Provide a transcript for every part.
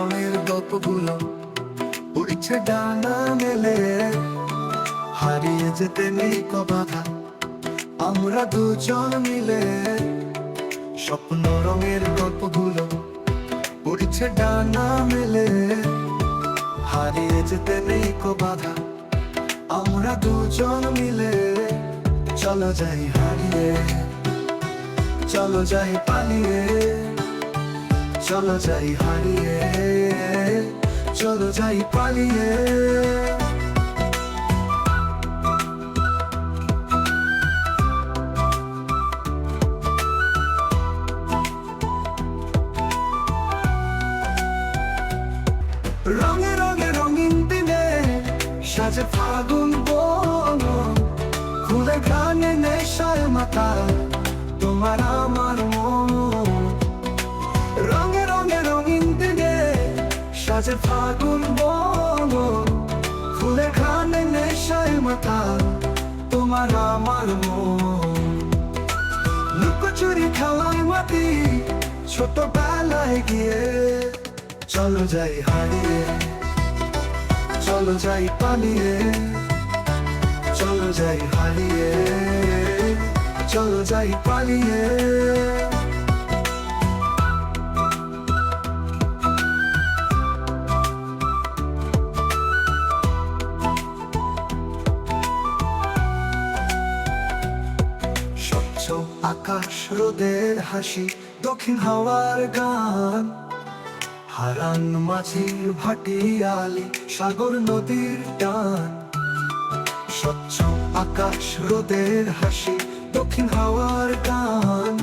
বিরহের গল্পগুলো উড়ছে ডানা মেলে হারিয়ে যেতে নেই কবাধা আমরা দুজন মিলে। স্বপ্ন রঙের গল্পগুলো উড়ছে ডানা মেলে। হারিয়ে যেতে নেই কবাধা আমরা দুজন মিলে। চলো যাই হারিয়ে, চলো যাই পালিয়ে। চলো যাই হারিয়ে, চলো যাই পালিয়ে। রঙে রঙে রঙিন দিনে সাজে ফাগুন বন, খুলে গানে নেশায় মাতা তোমার আমার সাজে ফাগুন বন খুলে গানে নেশায় মাতা, তোমার আমার মন। লুকোচুরি খেলায় মাটি, ছোটবেলায় গিয়ে, চলো যাই হারিয়ে, চলো যাই পালিয়ে, চলো যাই হারিয়ে, চলো যাই পালিয়ে। আকাশ, রোদের হাসি, দক্ষিণ হাওয়ার গান। হারান মাঝির ভাটিয়ালি, সাগর নদীর টান। স্বচ্ছ আকাশ, রোদের হাসি, দক্ষিণ হাওয়ার গান।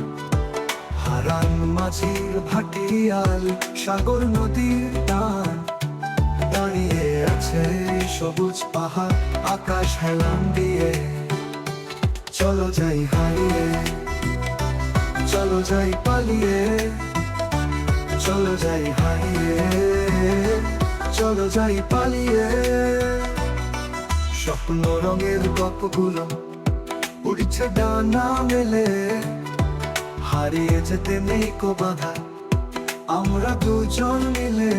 হারান মাঝির ভাটিয়ালি, সাগর নদীর টান। দাঁড়িয়ে আছে সবুজ পাহাড়, আকাশ হেলান দিয়ে। চলো যাই হারিয়ে, চলো যাই পালিয়ে, চলো যাই হারিয়ে, চলো যাই পালিয়ে। স্বপ্ন রঙের গল্পগুলো উড়ছে ডানা মেলে, হারিয়ে যেতে নেই কো বাধা, আমরা দুজন মিলে।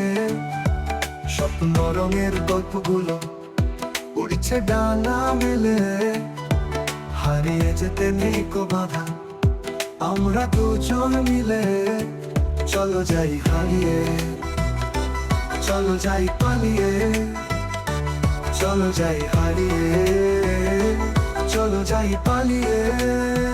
স্বপ্ন রঙের গল্পগুলো উড়ছে ডানা মেলে হারিয়ে যেতে নেই কো বাধা। আমরা দুজন মিলে চলো যাই হারিয়ে। চলো যাই পালিয়ে। চলো যাই হারিয়ে। চলো যাই পালিয়ে।